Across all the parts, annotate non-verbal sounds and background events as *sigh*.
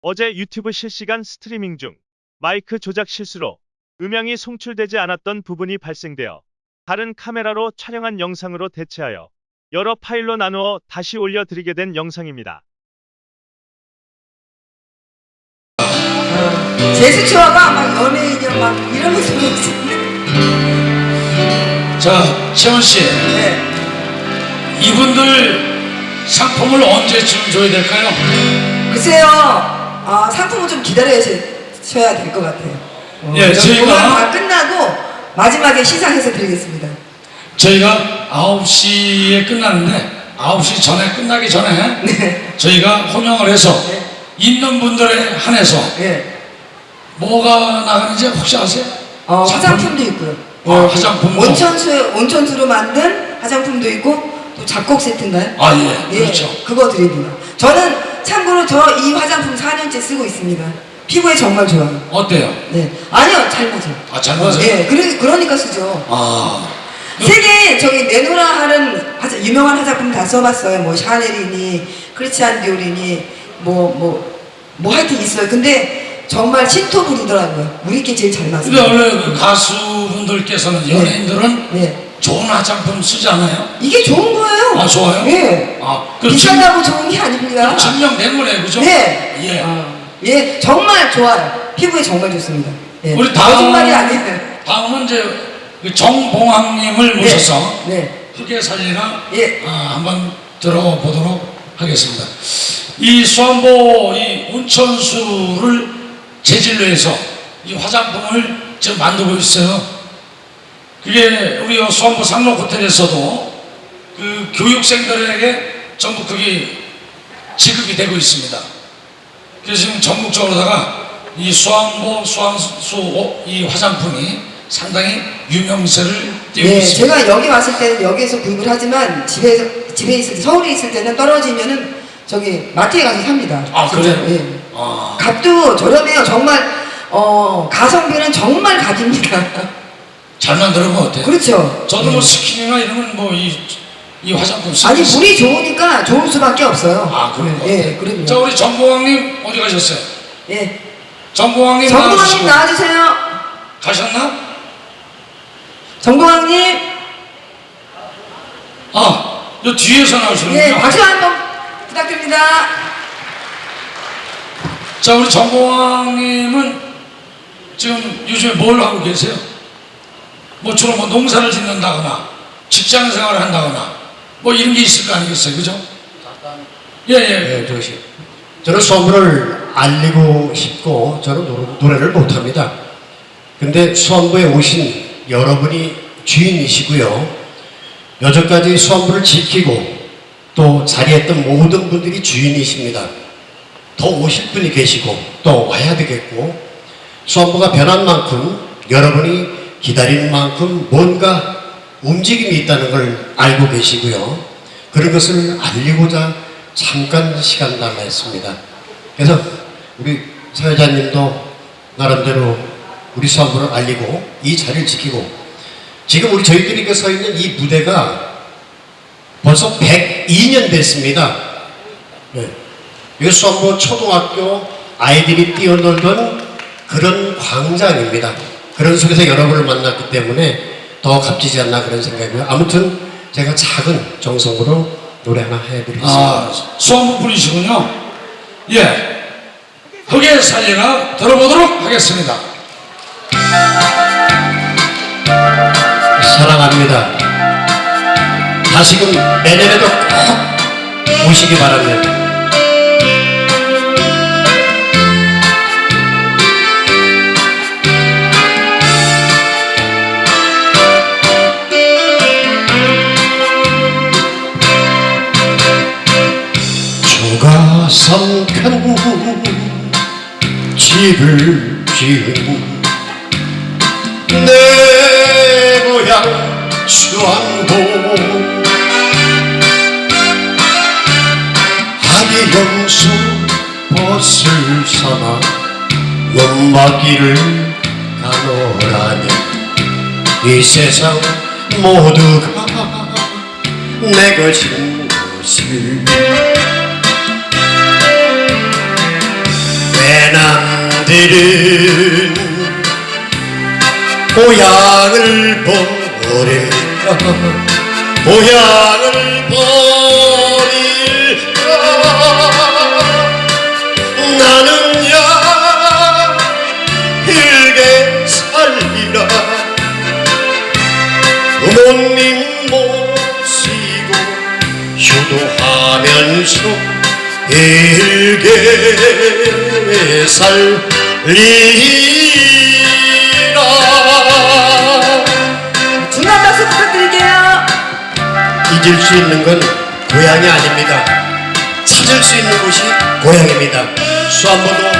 어제 유튜브 실시간 스트리밍 중 마이크 조작 실수로 음향이 송출되지 않았던 부분이 발생되어 다른 카메라로 촬영한 영상으로 대체하여 여러 파일로 나누어 다시 올려드리게 된 영상입니다. 제스처가 막 연예인이야 막 이러면서 먹잖아요. 자, 채원 씨, 네. 이분들 상품을 언제쯤 줘야 될까요? 글쎄요, 아, 상품은 좀 기다려셔야 될 것 같아요. 어, 예, 저희가- 공연 다 끝나고 마지막에 시상해서 드리겠습니다. 저희가 9시에 끝나는데 9시 전에 끝나기 전에 네. 저희가 호명을 해서 네. 있는 분들에 한해서 예. 뭐가 나가는지 혹시 아세요? 어? 화장품도 있고요. 아, 화장품도. 온천수, 온천수로 만든 화장품도 있고 또 작곡 세트인가요? 아, 예, 예, 그렇죠. 그거 드립니다. 저는 참고로 저 이 화장품 4년째 쓰고 있습니다. 피부에 정말 좋아요. 어때요? 네. 아니요, 잘 맞아요. 아, 잘 맞아요? 예, 그래, 그러니까 쓰죠. 아, 세계 저기 네노라 하는 화자- 유명한 화장품 다 써봤어요. 뭐 샤넬이니 크리스찬 디올이니 뭐뭐뭐 하여튼 있어요. 근데 정말 신토부리더라고요. 우리께 제일 잘 맞아요. 근데 원래 그 가수분들께서는 연예인들은 네. 좋은 화장품 쓰지 않아요? 이게 좋은 거예요. 아, 좋아요? 예. 아, 그럼 비싸다고 좋은 게 아닙니다. 증명된 거네, 그죠? 네. 예. 아, 예, 정말 좋아요. 피부에 정말 좋습니다. 예. 우리 다음 거짓말이 아니에요. 다음은 이제 그 정봉학님을 네. 모셔서 네. 흑의 살리나 예. 아, 한번 들어보도록 하겠습니다. 이 수안보 이 온천수를 재질로 해서 이 화장품을 지금 만들고 있어요. 그게 우리 수안보 상록 호텔에서도 그 교육생들에게 전부 그게 지급이 되고 있습니다. 그래서 지금 전국적으로다가 이 수안보 수안수 이 화장품이 상당히 유명세를 띄우고 예, 있습니다. 제가 여기 왔을 때는 여기에서 구입을 하지만 집에 집에 있을 때 서울에 있을 때는 떨어지면은 저기 마트에 가서 삽니다. 아, 그래요? 예. 아, 값도 저렴해요. 정말 어 가성비는 정말 각입니다. *laughs* 잘 만드는 거 어때요? 그렇죠. 저도 뭐 스킨이나 이런 건뭐이 이 화장품 쓰고 아니. 물이 좋으니까 좋을 수밖에 없어요. 아 그런 거 예. 그럼요. 자 우리 정보왕님 어디 가셨어요? 예. 정보왕님 정보왕님 나와주시고 나와주세요. 가셨나? 정보왕님, 아, 저 뒤에서 나오시는군요. 예, 박수 한번 부탁드립니다. 자 우리 정보왕님은 지금 요즘에 뭘 하고 계세요? 뭐 주로 뭐 농사를 짓는다거나 직장 생활을 한다거나 뭐 이런 게 있을 거 아니겠어요, 그죠? 예, 예. 네, 저것이. 저는 수원부를 알리고 싶고 저는 노- 노래를 못합니다. 근데 수원부에 오신 여러분이 주인이시고요. 여전까지 수원부를 지키고 또 자리했던 모든 분들이 주인이십니다. 더 오실 분이 계시고 또 와야 되겠고 수원부가 변한 만큼 여러분이 기다리는 만큼 뭔가 움직임이 있다는 걸 알고 계시고요. 그런 것을 알리고자 잠깐 시간 달라했습니다. 그래서 우리 사회자님도 나름대로 우리 수원부를 알리고 이 자리를 지키고 지금 우리 저희들이 그서 있는 이 무대가 벌써 102년 됐습니다. 네. 이 수원부 초등학교 아이들이 뛰어놀던 그런 광장입니다. 그런 속에서 여러분을 만났기 때문에 더 값지지 않나 그런 생각이고요. 아무튼 제가 작은 정성으로 노래 하나 해드리겠습니다. 아, 수원부 분이시군요. 예. 흑의 살리나 들어보도록 하겠습니다. 사랑합니다. 다시금 내년에도 꼭 오시기 바랍니다. 삼간 집을 지은 내 고향 수안보 하계연수 벗을 삼아 연마길을 가노라니 이 세상 모두가 내 것인 것을 남들은 고향을 버릴까 고향을 버릴까? 나는야 일게 살리라. 부모님 일게 살리라 중간 박수 부탁드릴게요. 잊을 수 있는 건 고향이 아닙니다. 찾을 수 있는 곳이 고향입니다. 수한 번도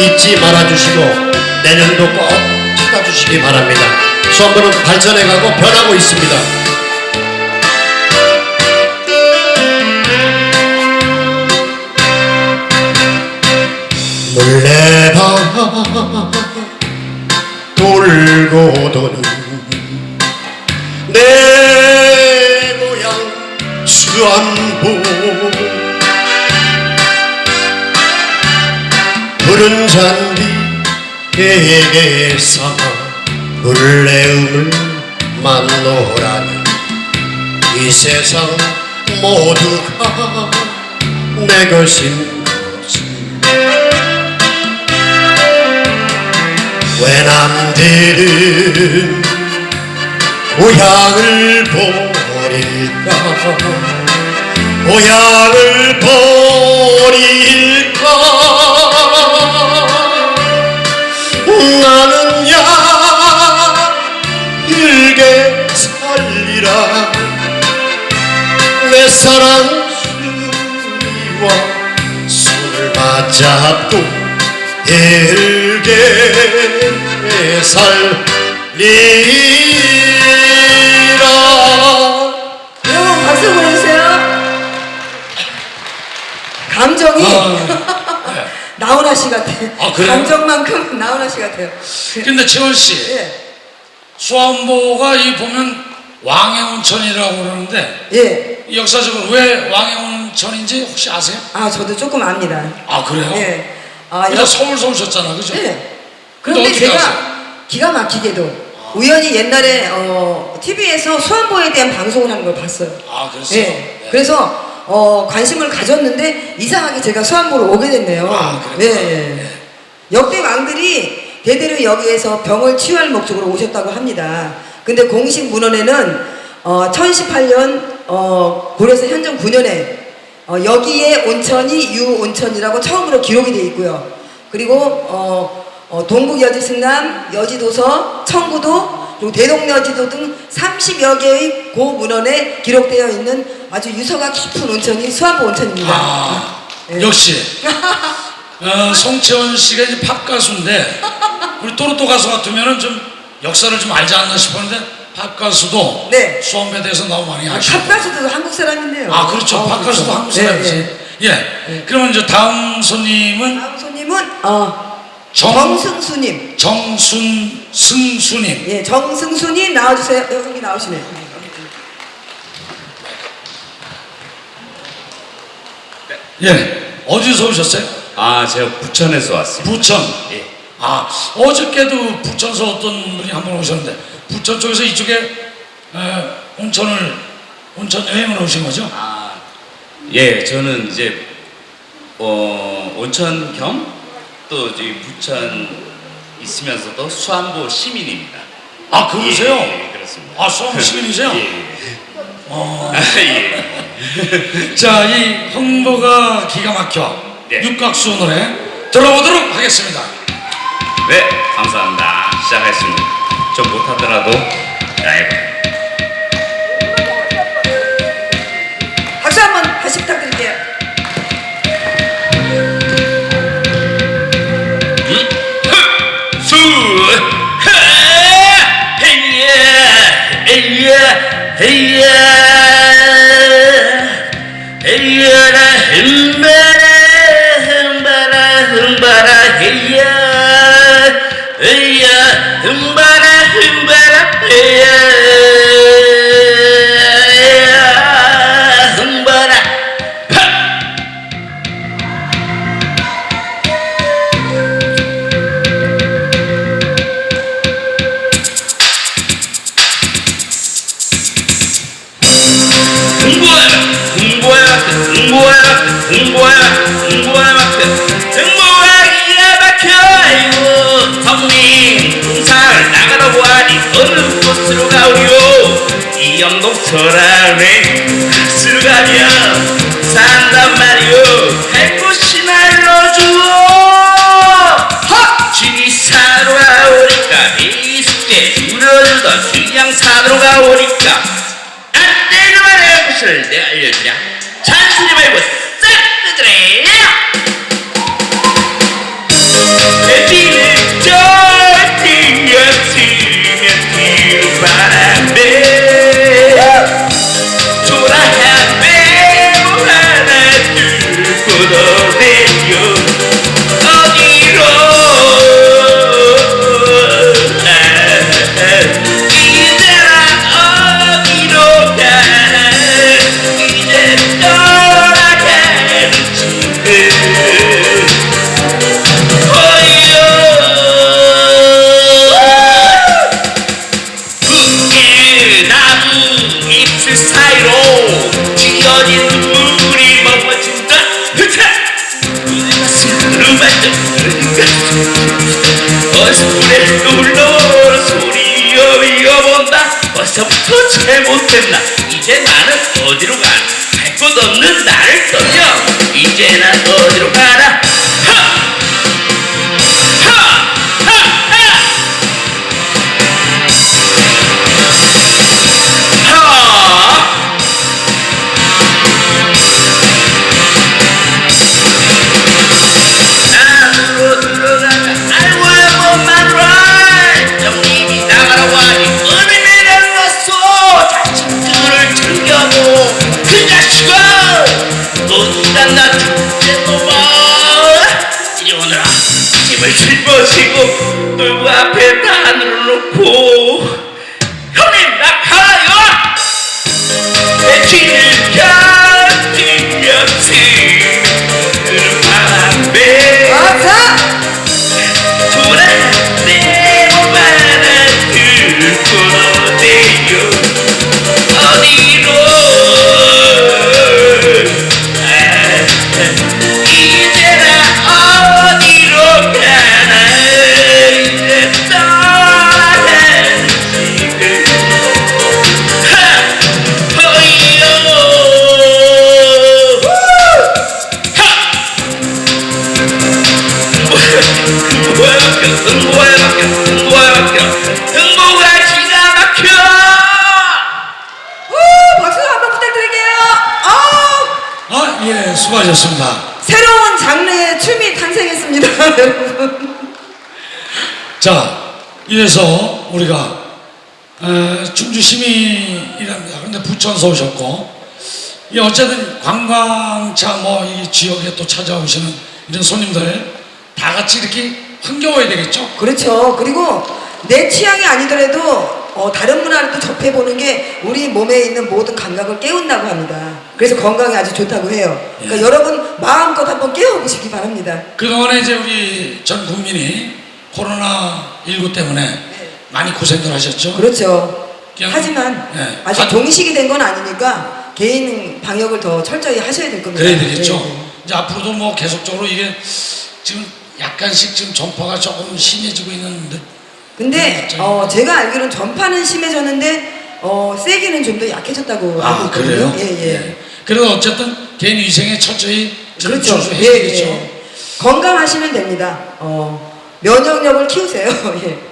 잊지 말아주시고 내년도 꼭 찾아주시기 바랍니다. 수한 번은 발전해가고 변하고 있습니다. 돌고 도는 내 고향 수안보 푸른 잔디에게서 불레음을 만노라니. 이 세상 모두가 내 것인 것을 외남들은 고향을 버릴까? 고향을 버릴까? 나는야 일게 살리라. 내 사랑 수리와 손을 맞잡고 일게 살리라 여러분 박수 보내주세요. 감정이 아, *laughs* 나훈아 씨 같아. 아, 그래요? 감정만큼 나훈아 씨 같아요. 근데 재원 씨, 예, 수안보가 이 보면 왕의 온천이라고 그러는데 예. 이 역사적으로 왜 왕의 온천인지 혹시 아세요? 아 저도 조금 압니다. 아 그래요? 예. 아 근데 여, 서울 서우셨잖아, 그죠? 예. 그런데 어떻게 제가? 기가 막히게도 우연히 옛날에 어, TV에서 수안보에 대한 방송을 하는 걸 봤어요. 아 그랬어요? 예. 네. 그래서 어, 관심을 가졌는데 이상하게 제가 수안보를 오게 됐네요. 아, 예, 그랬구나. 예. 역대 왕들이 대대로 여기에서 병을 치유할 목적으로 오셨다고 합니다. 근데 공식 문헌에는 어, 1018년 어, 고려에서 현종 9년에 어, 여기에 온천이 유온천이라고 처음으로 기록이 되어 있고요. 그리고 어, 어, 동북 여지 승남, 여지도서, 청구도 그리고 대동여지도 등 30여 개의 고문헌에 기록되어 있는 아주 유서가 깊은 온천이 수안보 온천입니다. 아 예. 역시 *laughs* 어, 송채원 씨가 이제 팝 가수인데 우리 또로또 가수 같으면은 좀 역사를 좀 알지 않나 싶었는데 팝 가수도 네. 수원에 대해서 너무 많이 아, 아시고 팝 가수도 한국 사람인데요. 아 그렇죠 어, 팝 가수도 그렇죠. 한국 예, 사람이지 예. 예, 그러면 이제 다음 손님은 다음 손님은 어, 정- 정승수님. 정순 승수님 예, 정승수님 나와주세요. 여기 나오시네. 예 어디서 오셨어요? 아, 제가 부천에서 왔습니다. 부천 예. 아 어저께도 부천서 어떤 분이 한 분 오셨는데 부천 쪽에서 이쪽에 에, 온천을 온천 여행을 오신 거죠? 아, 예, 저는 이제 어, 온천 겸 또 이제 부천 있으면서도 수안보 시민입니다. 아 그러세요? 예, 예, 그렇습니다. 아 수원 시민이세요? *laughs* 예. 어. 아, *laughs* 예. *laughs* 자, 이 홍보가 기가 막혀 네. 육각수 노래 들어보도록 하겠습니다. 네, 감사합니다. 시작하겠습니다. 좀 못하더라도 라이브. 소란에 들어가며 산단 말이오. 햇꽃이 날려주어. 헛진이 사로가 오니까 이십대 울어주던 주양 사로가 오니까. 안돼 그만해 것을 내가 알려주랴 얼굴에 놀러 소리여 위어본다. 벌써부터 잘못됐나? 이제 나는 어디로 가? 갈곳 없는 나를 떠려. 이제 난 어디로 가나 poor 흥보야 막혀 흥보야 막혀 흥보가 기가 막혀 우 박수 한번 부탁드릴게요 아 아, 예, 수고하셨습니다. 새로운 장르의 춤이 탄생했습니다 *laughs* 여러분 자, 이래서 우리가 에, 충주 시민이랍니다. 근데 부천서 오셨고, 이 어쨌든 관광차 뭐 이 지역에 또 찾아오시는 이런 손님들 다 같이 이렇게 흥겨워야 되겠죠? 그렇죠 그리고 내 취향이 아니더라도 어, 다른 문화를 또 접해보는 게 우리 몸에 있는 모든 감각을 깨운다고 합니다 그래서 건강에 아주 좋다고 해요 그러니까 예. 여러분 마음껏 한번 깨워보시기 바랍니다 그동안에 이제 우리 전 국민이 코로나19 때문에 많이 고생들 하셨죠? 그렇죠 그냥- 하지만 네. 아직 하- 동식이 된 건 아니니까 개인 방역을 더 철저히 하셔야 될 겁니다 그래야 되겠죠. 네, 네. 이제 앞으로도 뭐 계속적으로 이게 지금 약간씩 지금 전파가 조금 심해지고 있는 듯. 근데. 어, 제가 알기로는 전파는 심해졌는데 어, 세기는 좀 더 약해졌다고 알고 아, 있거든요. 그래요? 예, 예. 그래도 어쨌든 개인 위생에 철저히 좀 그렇죠. 준수해야겠죠. 건강하시면 됩니다. 어, 면역력을 키우세요. *laughs* 예.